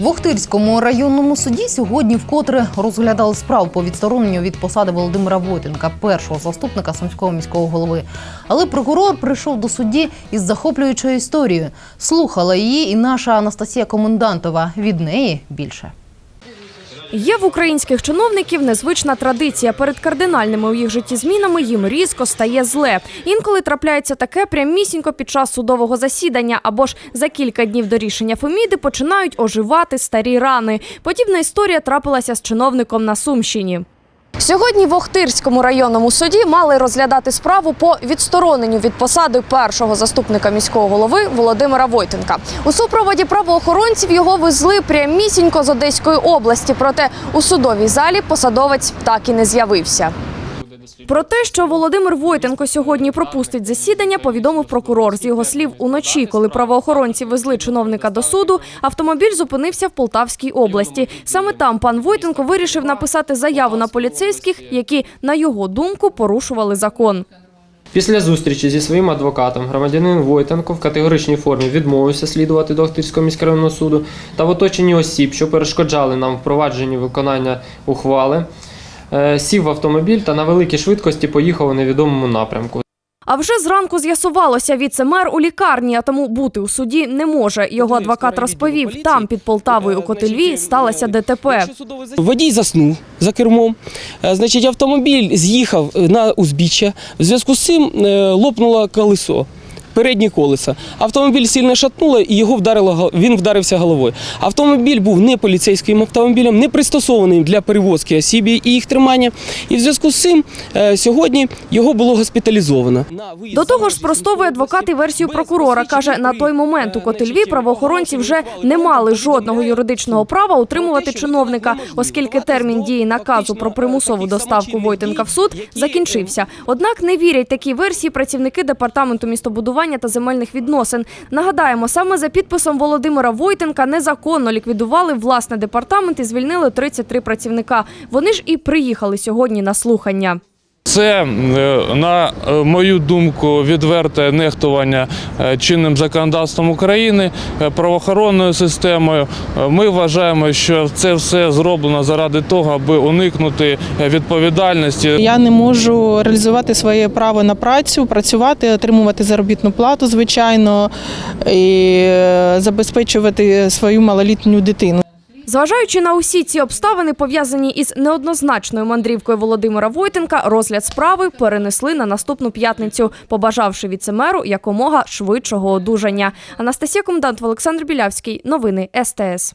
В Охтирському районному суді сьогодні вкотре розглядали справу по відстороненню від посади Володимира Войтенка, першого заступника сумського міського голови. Але прокурор прийшов до судді із захоплюючою історією. Слухала її і наша Анастасія Комендантова. Від неї більше. Є в українських чиновників незвична традиція. Перед кардинальними у їх житті змінами їм різко стає зле. Інколи трапляється таке прямісінько під час судового засідання або ж за кілька днів до рішення Феміди починають оживати старі рани. Подібна історія трапилася з чиновником на Сумщині. Сьогодні в Охтирському районному суді мали розглядати справу по відстороненню від посади першого заступника міського голови Володимира Войтенка. У супроводі правоохоронців його везли прямісінько з Одеської області. Проте у судовій залі посадовець так і не з'явився. Про те, що Володимир Войтенко сьогодні пропустить засідання, повідомив прокурор. З його слів, уночі, коли правоохоронці везли чиновника до суду, автомобіль зупинився в Полтавській області. Саме там пан Войтенко вирішив написати заяву на поліцейських, які, на його думку, порушували закон. Після зустрічі зі своїм адвокатом громадянин Войтенко в категоричній формі відмовився слідувати до Охтирського міськрайонного суду та в оточенні осіб, що перешкоджали нам впровадженні виконання ухвали, сів в автомобіль та на великій швидкості поїхав у невідомому напрямку. А вже зранку з'ясувалося, віце-мер у лікарні, а тому бути у суді не може. Його адвокат розповів, там під Полтавою у Котельві сталося ДТП. Водій заснув за кермом. Е, Значить, автомобіль з'їхав е, на узбіччя. В зв'язку з цим е, лопнуло колесо. Передні колеса. Автомобіль сильно шатнуло і його вдарило, він вдарився головою. Автомобіль був не поліцейським автомобілем, не пристосованим для перевозки осіб і їх тримання. І в зв'язку з цим е, сьогодні його було госпіталізовано. До того ж, спростовує адвокат і версію прокурора. Каже, на той момент у Котельві правоохоронці вже не мали жодного юридичного права утримувати чиновника, оскільки термін дії наказу про примусову доставку Войтенка в суд закінчився. Однак не вірять такій версії працівники департаменту містобудування та земельних відносин. Нагадаємо, саме за підписом Володимира Войтенка незаконно ліквідували власне департамент і звільнили 33 працівника. Вони ж і приїхали сьогодні на слухання. Це, е, на е, мою думку, відверте нехтування е, чинним законодавством України, правоохоронною системою. Ми вважаємо, що це все зроблено заради того, аби уникнути відповідальності. Я не можу реалізувати своє право на працю, працювати, отримувати заробітну плату, звичайно, і забезпечувати свою малолітню дитину. Зважаючи на усі ці обставини, пов'язані із неоднозначною мандрівкою Володимира Войтенка, розгляд справи перенесли на наступну п'ятницю, побажавши віцемеру якомога швидшого одужання. Анастасія Комдант, Олександр Білявський. Новини СТС.